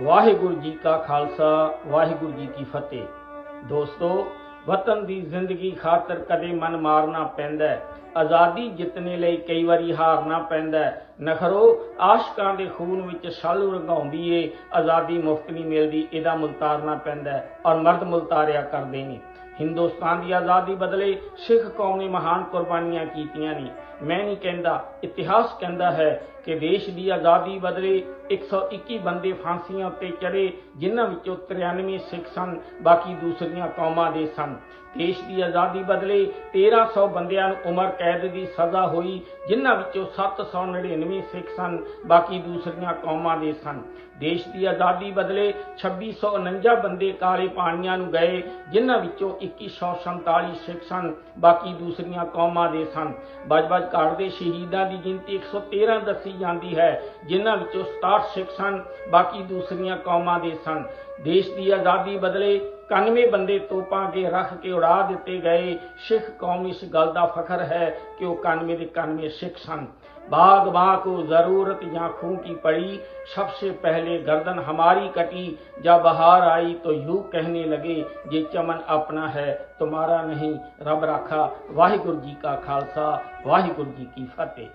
ਵਾਹਿਗੁਰੂ ਜੀ ਕਾ ਖਾਲਸਾ, ਵਾਹਿਗੁਰੂ ਜੀ ਕੀ ਫਤਿਹ। ਦੋਸਤੋ, ਵਤਨ ਦੀ ਜ਼ਿੰਦਗੀ ਖਾਤਰ ਕਦੇ ਮਨ ਮਾਰਨਾ ਪੈਂਦਾ ਹੈ। ਆਜ਼ਾਦੀ ਜਿੱਤਣੇ ਲਈ ਕਈ ਵਾਰੀ ਹਾਰਨਾ ਪੈਂਦਾ ਹੈ। ਨਖਰੋ, ਆਸ਼ਕਾਂ ਦੇ ਖੂਨ ਵਿੱਚ ਛਲ ਰੰਗਾਉਂਦੀ ਏ, ਆਜ਼ਾਦੀ ਮੁਫਤ ਨਹੀਂ ਮਿਲਦੀ, ਇਹਦਾ ਮੁਲਤਾਰਨਾ ਪੈਂਦਾ ਔਰ ਮਰਦ ਮੁਲਤਾਰਿਆ ਕਰਦੇ ਨੇ। ਹਿੰਦੁਸਤਾਨ ਦੀ ਆਜ਼ਾਦੀ ਬਦਲੇ ਸਿੱਖ ਕੌਮ ਨੇ ਮਹਾਨ ਕੁਰਬਾਨੀਆਂ ਕੀਤੀਆਂ ਨੇ। ਮੈਂ ਨਹੀਂ ਕਹਿੰਦਾ, ਇਤਿਹਾਸ ਕਹਿੰਦਾ ਹੈ ਕਿ ਦੇਸ਼ ਦੀ ਆਜ਼ਾਦੀ ਬਦਲੇ 121 ਬੰਦੇ ਫਾਂਸੀਆਂ ਉੱਤੇ ਚੜੇ ਜਿਨ੍ਹਾਂ ਵਿੱਚੋਂ 93 ਸਿੱਖ ਸਨ, ਬਾਕੀ ਦੂਸਰੀਆਂ ਕੌਮਾਂ ਦੇ ਸਨ। ਦੇਸ਼ ਦੀ ਆਜ਼ਾਦੀ ਬਦਲੇ 1300 ਬੰਦਿਆਂ ਨੂੰ ਉਮਰ ਕੈਦ ਦੀ ਸਜ਼ਾ ਹੋਈ, ਜਿਨ੍ਹਾਂ ਵਿੱਚੋਂ 799 ਸਿੱਖ ਸਨ, ਬਾਕੀ ਦੂਸਰੀਆਂ ਕੌਮਾਂ ਦੇ ਸਨ। ਦੇਸ਼ ਦੀ ਆਜ਼ਾਦੀ ਬਦਲੇ 2649 ਬੰਦੇ ਕਾਲੇ ਪਾਣੀਆਂ ਨੂੰ ਗਏ, ਜਿਨ੍ਹਾਂ ਵਿੱਚੋਂ 2147 ਸਿੱਖ ਸਨ ਬਾਕੀ ਦੂਸਰੀਆਂ ਕੌਮਾਂ ਦੇ ਸਨ ਬਜਬਜ ਘਾਟ ਦੇ ਸ਼ਹੀਦਾਂ ਦੀ ਗਿਣਤੀ 113 ਦੱਸੀ ਜਾਂਦੀ ਹੈ ਜਿਨ੍ਹਾਂ ਵਿੱਚੋਂ 67 ਸਿੱਖ ਸਨ ਬਾਕੀ ਦੂਸਰੀਆਂ ਕੌਮਾਂ ਦੇ ਸਨ ਦੇਸ਼ ਦੀ ਆਜ਼ਾਦੀ ਬਦਲੇ 91 ਬੰਦੇ ਤੋਪਾਂ ਕੇ ਰੱਖ ਕੇ ਉਡਾ ਦਿੱਤੇ ਗਏ ਸਿੱਖ ਕੌਮ ਇਸ ਗੱਲ ਦਾ ਫਖਰ ਹੈ ਕਿ ਉਹ 91 ਦੇ 91 ਸਿੱਖ ਸਨ बागबां को जरूरत या खून की पड़ी सबसे पहले गर्दन हमारी कटी जब बहार आई तो यूं कहने लगे ये चमन अपना है तुम्हारा नहीं रब राखा वाहिगुरु जी का खालसा वाहिगुरु जी की फतेह